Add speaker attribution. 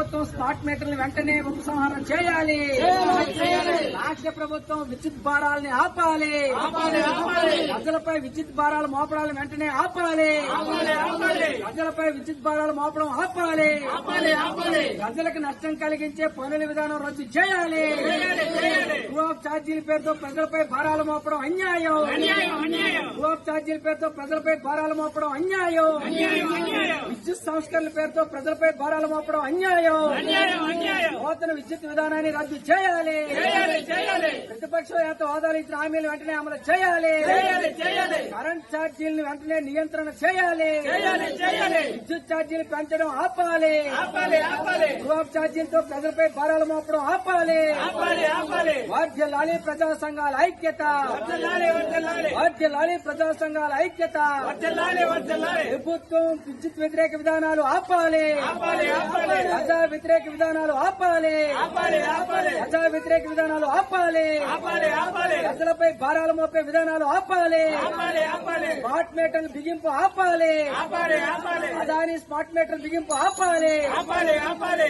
Speaker 1: ప్రభుత్వం స్మార్ట్ మీటర్లు వెంటనే ఉపసంహారం చేయాలి. రాష్ట్ర ప్రభుత్వం విద్యుత్ భారాలని ఆపాలి. ప్రజలపై విద్యుత్ భారాలు మోపడాలను వెంటనే ఆపాలి. ప్రజలపై విద్యుత్ భారాలు మోపడం ఆపాలి. ప్రజలకు నష్టం కలిగించే పనుల విధానం రద్దు చేయాలి. ఆఫ్ ఛార్జీల పేరుతో ప్రజలపై భారాలు మోపడం అన్యాయం. ఆఫ్ ఛార్జీల పేరుతో ప్రజలపై భారాలు మోపడం అన్యాయం. విద్యుత్ సంస్కరణల పేరుతో ప్రజలపై భారాలు మోపడం అన్యాయం. నూతన విద్యుత్ విధానాన్ని రద్దు చేయాలి. ప్రతిపక్ష నేత హోదాలు ఇచ్చిన హామీలు వెంటనే అమలు చేయాలి కరెంట్ ఛార్జీలను వెంటనే నియంత్రణ చేయాలి. విద్యుత్ ఛార్జీలు పెంచడం ఆపాలి. గ్రూప్ ఛార్జీలతో ప్రజలపై భారాలు మోపడం ఆపాలి. వాద్యలాలి ప్రజా సంఘాల ఐక్యత. వాద్యలాలి ప్రజా సంఘాల ఐక్యత. ప్రభుత్వం విద్యుత్ వ్యతిరేక విధానాలు ఆపాలి. ప్రజా వ్యతిరేక విధానాలు ఆపాలి. ప్రజా వ్యతిరేక విధానాలు ఆపాలి. ప్రజలపై భారాలు మోపే విధానాలు ఆపాలి. స్మార్ట్ మీటర్ల బిగింపు ఆపాలి. అదాని స్మార్ట్ మీటర్ బిగింపు ఆపాలి.